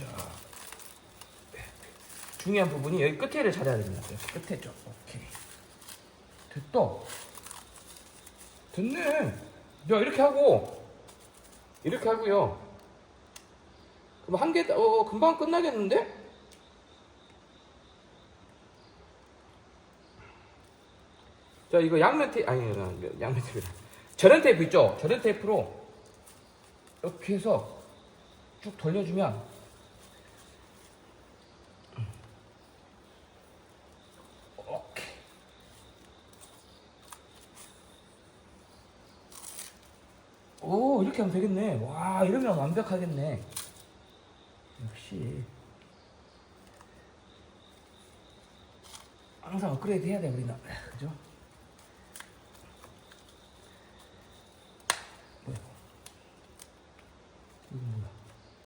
자, 중요한 부분이 여기 끝에를 찾아야 됩니다. 끝에 쪽. 오케이. 됐다. 됐네. 야 이렇게 하고 이렇게 하고요. 그럼 한 개, 어 금방 끝나겠는데? 자 이거 양면 테이프 아니, 양면 테이프 절연 테이프 있죠? 절연 테이프로 이렇게 해서 쭉 돌려주면 오케이 오 이렇게 하면 되겠네. 와 이러면 완벽하겠네. 역시. 항상 업그레이드 해야 돼 우리는. 그죠? 뭐야 이거? 뭐야